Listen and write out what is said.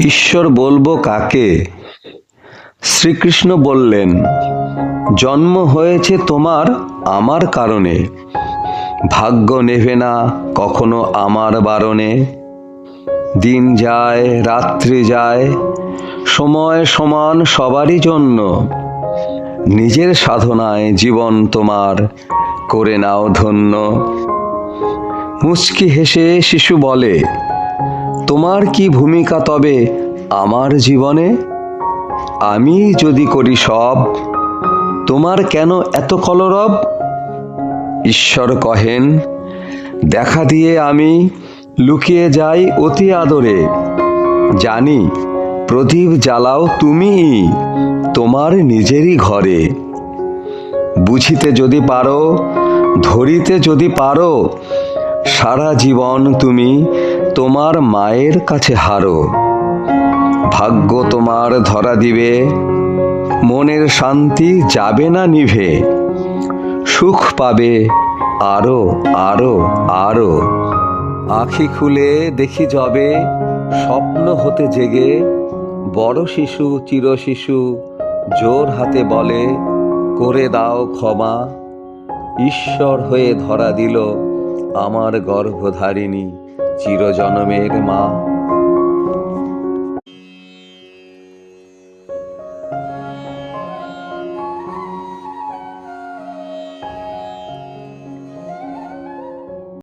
ঈশ্বর বলব কাকে? শ্রীকৃষ্ণ বললেন, জন্ম হয়েছে তোমার, আমার কারণে। ভাগ্য নেভে না কখনো আমার বারণে। দিন যায়, রাত্রি যায়, সময় সমান সবারই জন্য। নিজের সাধনায় জীবন তোমার, করে নাও ধন্য। মুচকি হেসে শিশু বলে তোমার কি ভূমিকা তবে আমার জীবনে? আমি যদি করি সব, তোমার কেন এত কলরব? ঈশ্বর কহেন, দেখা দিয়ে আমি লুকিয়ে যাই অতি আদরে। জানি, প্রদীপ জ্বালাও তুমি তোমার নিজেরই ঘরে। বুঝিতে যদি পারো, ধরিতে যদি পারো, সারা জীবন তুমি তোমার মায়ের কাছে হারো। ভাগ্য তোমার ধরা দিবে। মনের শান্তি যাবে না নিভে। সুখ পাবে আরও আরও আরও। আখি খুলে দেখি যবে স্বপ্ন হতে জেগে। বড় শিশু, চির শিশু, জোর হাতে বলে, করে দাও ক্ষমা। ঈশ্বর হয়ে ধরা দিল আমার গর্ভধারিণী। চিরজনমের মা